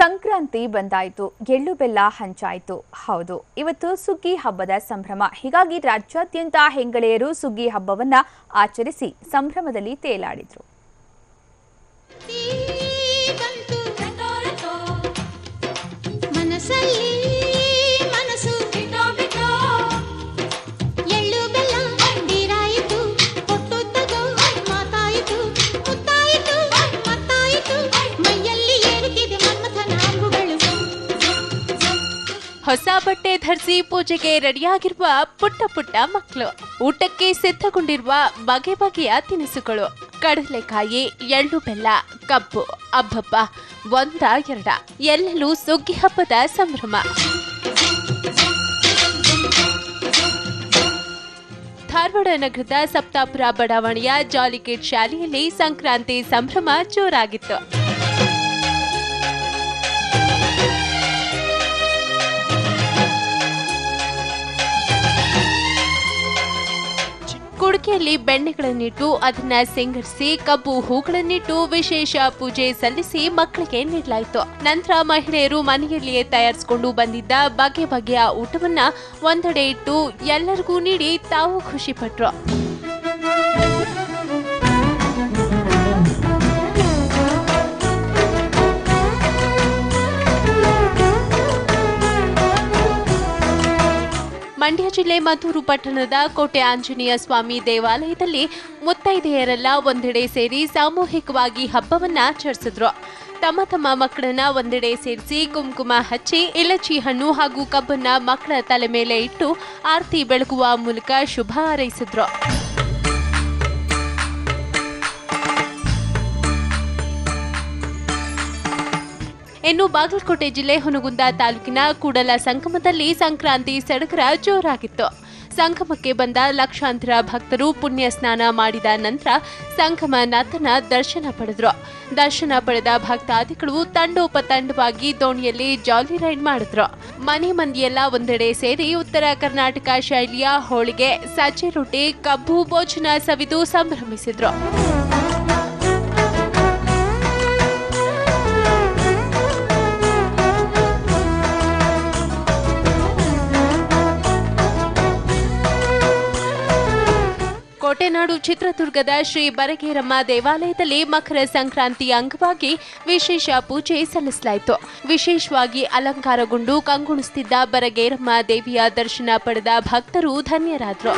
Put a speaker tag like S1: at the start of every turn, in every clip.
S1: ಸಂಕ್ರಾಂತಿ ಬಂದಾಯಿತು, ಎಳ್ಳು ಬೆಲ್ಲ ಹಂಚಾಯಿತು. ಹೌದು, ಇವತ್ತು ಸುಗ್ಗಿ ಹಬ್ಬದ ಸಂಭ್ರಮ. ಹೀಗಾಗಿ ರಾಜ್ಯಾದ್ಯಂತ ಹೆಂಗಳೆಯರು ಸುಗ್ಗಿ ಹಬ್ಬವನ್ನ ಆಚರಿಸಿ ಸಂಭ್ರಮದಲ್ಲಿ ತೇಲಾಡಿದ್ರು.
S2: ಹೊಸ ಬಟ್ಟೆ ಧರಿಸಿ ಪೂಜೆಗೆ ರೆಡಿಯಾಗಿರುವ ಪುಟ್ಟ ಪುಟ್ಟ ಮಕ್ಕಳು, ಊಟಕ್ಕೆ ಸಿದ್ಧಗೊಂಡಿರುವ ಬಗೆ ಬಗೆಯ ತಿನಿಸುಗಳು, ಕಡಲೆಕಾಯಿ, ಎಳ್ಳು ಬೆಲ್ಲ, ಕಬ್ಬು, ಅಬ್ಬಬ್ಬ, ಒಂದ, ಎರಡ, ಎಲ್ಲೆಲ್ಲೂ ಸುಗ್ಗಿ ಹಬ್ಬದ ಸಂಭ್ರಮ. ಧಾರವಾಡ ನಗರದ ಸಪ್ತಾಪುರ ಬಡಾವಣೆಯ ಜಾಲಿಗೇಟ್ ಶಾಲೆಯಲ್ಲಿ ಸಂಕ್ರಾಂತಿ ಸಂಭ್ರಮ ಜೋರಾಗಿತ್ತು. ಕುಡಿಕೆಯಲ್ಲಿ ಬೆಣ್ಣೆಗಳನ್ನಿಟ್ಟು ಅದನ್ನ ಸಿಂಗರಿಸಿ, ಕಬ್ಬು ಹೂಗಳನ್ನಿಟ್ಟು ವಿಶೇಷ ಪೂಜೆ ಸಲ್ಲಿಸಿ ಮಕ್ಕಳಿಗೆ ನೀಡಲಾಯಿತು. ನಂತರ ಮಹಿಳೆಯರು ಮನೆಯಲ್ಲಿಯೇ ತಯಾರಿಸಿಕೊಂಡು ಬಂದಿದ್ದ ಬಗೆ ಬಗೆಯ ಊಟವನ್ನ ಒಂದೆಡೆ ಇಟ್ಟು ಎಲ್ಲರಿಗೂ ನೀಡಿ ತಾವು ಖುಷಿ ಮಂಡ್ಯ ಜಿಲ್ಲೆ ಮದ್ದೂರು ಪಟ್ಟಣದ ಕೋಟೆ ಆಂಜನೇಯ ಸ್ವಾಮಿ ದೇವಾಲಯದಲ್ಲಿ ಮುತ್ತೈದೆಯರೆಲ್ಲ ಒಂದೆಡೆ ಸೇರಿ ಸಾಮೂಹಿಕವಾಗಿ ಹಬ್ಬವನ್ನ ಆಚರಿಸಿದ್ರು. ತಮ್ಮ ತಮ್ಮ ಮಕ್ಕಳನ್ನ ಒಂದೆಡೆ ಸೇರಿಸಿ ಕುಂಕುಮ ಹಚ್ಚಿ, ಇಲಚಿ ಹಣ್ಣು ಹಾಗೂ ಕಬ್ಬನ್ನ ಮಕ್ಕಳ ತಲೆ ಮೇಲೆ ಇಟ್ಟು, ಆರತಿ ಬೆಳಗುವ ಮೂಲಕ ಶುಭ ಹಾರೈಸಿದ್ರು. ಇನ್ನು ಬಾಗಲಕೋಟೆ ಜಿಲ್ಲೆ ಹುನಗುಂದ ತಾಲೂಕಿನ ಕೂಡಲ ಸಂಗಮದಲ್ಲಿ ಸಂಕ್ರಾಂತಿ ಸಡಗರ ಜೋರಾಗಿತ್ತು. ಸಂಗಮಕ್ಕೆ ಬಂದ ಲಕ್ಷಾಂತರ ಭಕ್ತರು ಪುಣ್ಯ ಸ್ನಾನ ಮಾಡಿದ ನಂತರ ಸಂಗಮನಾಥನ ದರ್ಶನ ಪಡೆದ್ರು. ದರ್ಶನ ಪಡೆದ ಭಕ್ತಾದಿಗಳು ತಂಡೋಪತಂಡವಾಗಿ ದೋಣಿಯಲ್ಲಿ ಜಾಲಿ ರೈಡ್ ಮಾಡಿದ್ರು. ಮನೆ ಮಂದಿಯೆಲ್ಲ ಒಂದೆಡೆ ಸೇರಿ ಉತ್ತರ ಕರ್ನಾಟಕ ಶೈಲಿಯ ಹೋಳಿಗೆ, ಸಜ್ಜೆ ರೊಟ್ಟಿ, ಕಬ್ಬು ಭೋಜನ ಸವಿದು ಸಂಭ್ರಮಿಸಿದ್ರು. ಕೋಟೆನಾಡು ಚಿತ್ರದುರ್ಗದ ಶ್ರೀ ಬರಗೇರಮ್ಮ ದೇವಾಲಯದಲ್ಲಿ ಮಕರ ಸಂಕ್ರಾಂತಿ ಅಂಗವಾಗಿ ವಿಶೇಷ ಪೂಜೆ ಸಲ್ಲಿಸಲಾಯಿತು. ವಿಶೇಷವಾಗಿ ಅಲಂಕಾರಗೊಂಡು ಕಂಗೊಳಿಸುತ್ತಿದ್ದ ಬರಗೇರಮ್ಮ ದೇವಿಯ ದರ್ಶನ ಪಡೆದ ಭಕ್ತರು ಧನ್ಯರಾದರು.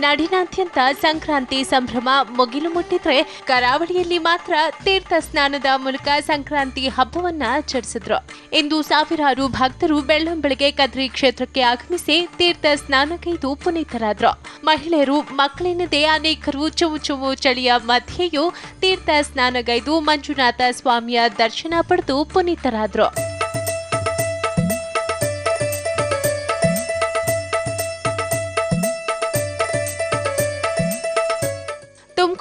S2: ನಾಡಿನಾದ್ಯಂತ ಸಂಕ್ರಾಂತಿ ಸಂಭ್ರಮ ಮುಗಿಲು ಮುಟ್ಟಿದ್ರೆ ಕರಾವಳಿಯಲ್ಲಿ ಮಾತ್ರ ತೀರ್ಥ ಸ್ನಾನದ ಮೂಲಕ ಸಂಕ್ರಾಂತಿ ಹಬ್ಬವನ್ನ ಆಚರಿಸಿದ್ರು. ಇಂದು ಸಾವಿರಾರು ಭಕ್ತರು ಬೆಳ್ಳಂಬೆಳಗ್ಗೆ ಕದ್ರಿ ಕ್ಷೇತ್ರಕ್ಕೆ ಆಗಮಿಸಿ ತೀರ್ಥ ಸ್ನಾನಗೈದು ಪುನೀತರಾದ್ರು. ಮಹಿಳೆಯರು ಮಕ್ಕಳೆನ್ನದೇ ಅನೇಕರು ಚುವು ಚುವು ಚಳಿಯ ಮಧ್ಯೆಯೂ ತೀರ್ಥ ಸ್ನಾನಗೈದು ಮಂಜುನಾಥ ಸ್ವಾಮಿಯ ದರ್ಶನ ಪಡೆದು ಪುನೀತರಾದ್ರು.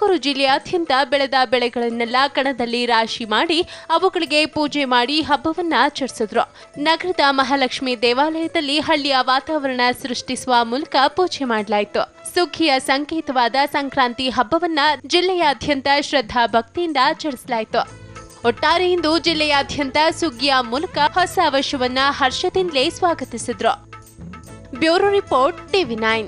S2: ತುಮಕೂರು ಜಿಲ್ಲೆಯಾದ್ಯಂತ ಬೆಳೆದ ಬೆಳೆಗಳನ್ನೆಲ್ಲ ಕಣದಲ್ಲಿ ರಾಶಿ ಮಾಡಿ ಅವುಗಳಿಗೆ ಪೂಜೆ ಮಾಡಿ ಹಬ್ಬವನ್ನ ಆಚರಿಸಿದ್ರು. ನಗರದ ಮಹಾಲಕ್ಷ್ಮಿ ದೇವಾಲಯದಲ್ಲಿ ಹಳ್ಳಿಯ ವಾತಾವರಣ ಸೃಷ್ಟಿಸುವ ಮೂಲಕ ಪೂಜೆ ಮಾಡಲಾಯಿತು. ಸುಗ್ಗಿಯ ಸಂಕೇತವಾದ ಸಂಕ್ರಾಂತಿ ಹಬ್ಬವನ್ನ ಜಿಲ್ಲೆಯಾದ್ಯಂತ ಶ್ರದ್ಧಾ ಭಕ್ತಿಯಿಂದ ಆಚರಿಸಲಾಯಿತು. ಒಟ್ಟಾರೆ ಇಂದು ಜಿಲ್ಲೆಯಾದ್ಯಂತ ಸುಗ್ಗಿಯ ಮೂಲಕ ಹೊಸ ವರ್ಷವನ್ನ ಹರ್ಷದಿಂದಲೇ ಸ್ವಾಗತಿಸಿದ್ರು. Bureau report TV nine.